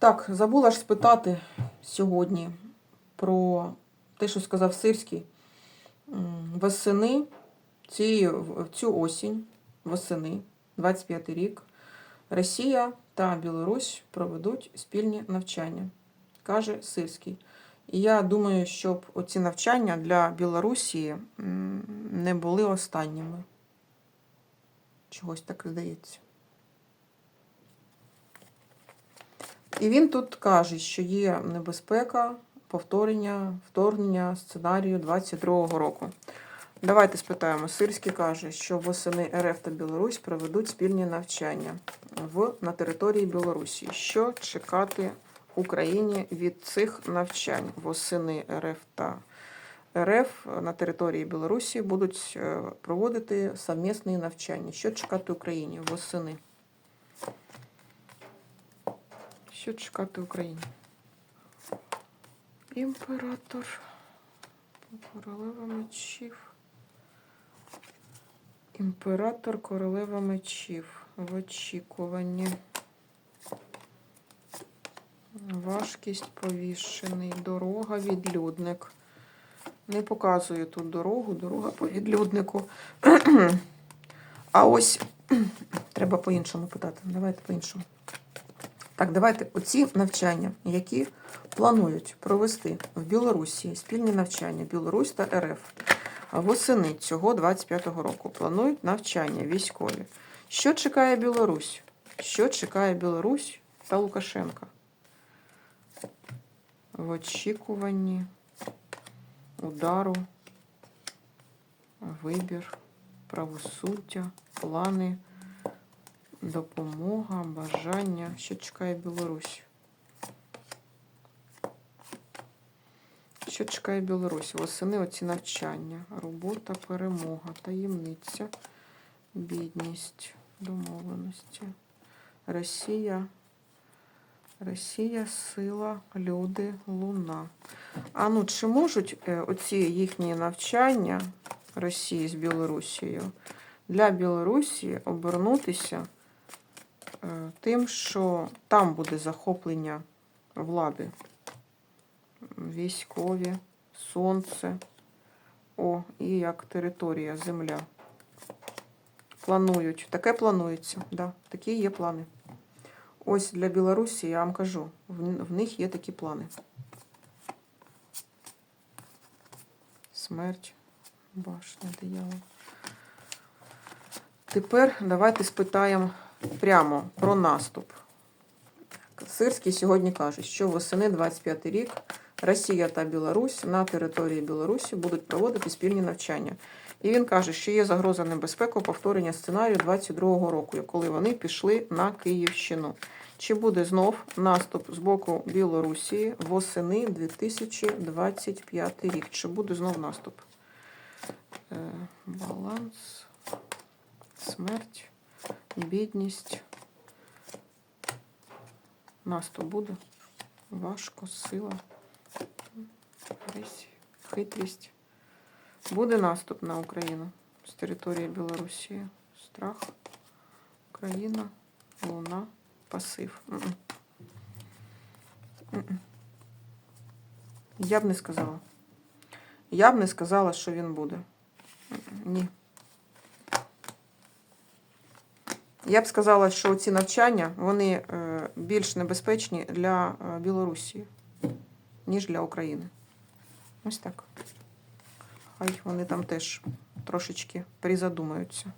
Так, забула ж спитати сьогодні про те, що сказав Сирський. М, Восени в цю осінь, восени, 25 рік, Росія та Білорусь проведуть спільні навчання, каже Сирський. І я думаю, щоб оці навчання для Білорусі не були останніми. Чогось так здається. І він тут каже, що є небезпека повторення, вторгнення сценарію 22-го року. Давайте спитаємо. Сирський каже, що восени РФ та Білорусь проведуть спільні навчання в, на території Білорусі. Що чекати Україні від цих навчань? Восени РФ та РФ на території Білорусі будуть е, проводити совмісні навчання. Що чекати Україні восени? Що чекати Україні? Імператор. Королева мечів. Імператор королева мечів. В очікуванні. Важкість повішений. Дорога відлюдник. Не показую тут дорогу, дорога по відлюднику. А ось треба по-іншому питати. Давайте по-іншому. Так, давайте оці навчання, які планують провести в Білорусі спільні навчання Білорусь та РФ восени цього 25-го року. Планують навчання військові. Що чекає Білорусь? Що чекає Білорусь та Лукашенка? В очікуванні удару, вибір, правосуддя, плани допомога, бажання. Що чекає Білорусь? Що чекає Білорусь? Восени оці навчання, робота, перемога, таємниця, бідність, домовленості. Росія. Росія, сила, люди, луна. А ну, чи можуть е, оці їхні навчання Росії з Білорусією для Білорусі обернутися? Е, тим, що там буде захоплення влади. Військові, сонце, о, і як територія, земля. Планують. Таке планується, да, такі є плани. Ось для Білорусі, я вам кажу, в, них є такі плани. Смерть, башня, диявол. Тепер давайте спитаємо прямо про наступ. Сирський сьогодні каже, що восени 25 рік Росія та Білорусь на території Білорусі будуть проводити спільні навчання. І він каже, що є загроза небезпеки повторення сценарію 22-го року, коли вони пішли на Київщину. Чи буде знов наступ з боку Білорусі восени 2025 рік? Чи буде знов наступ? Е, баланс, смерть бідність. Наступ буде. Важко, сила, агресія, хитрість. Буде наступ на Україну з території Білорусі. Страх, Україна, Луна, пасив. М-м. М-м. Я б не сказала. Я б не сказала, що він буде. М-м. Ні. Я б сказала, що ці навчання вони е, більш небезпечні для е, Білорусі, ніж для України. Ось так. Хай вони там теж трошечки призадумаються.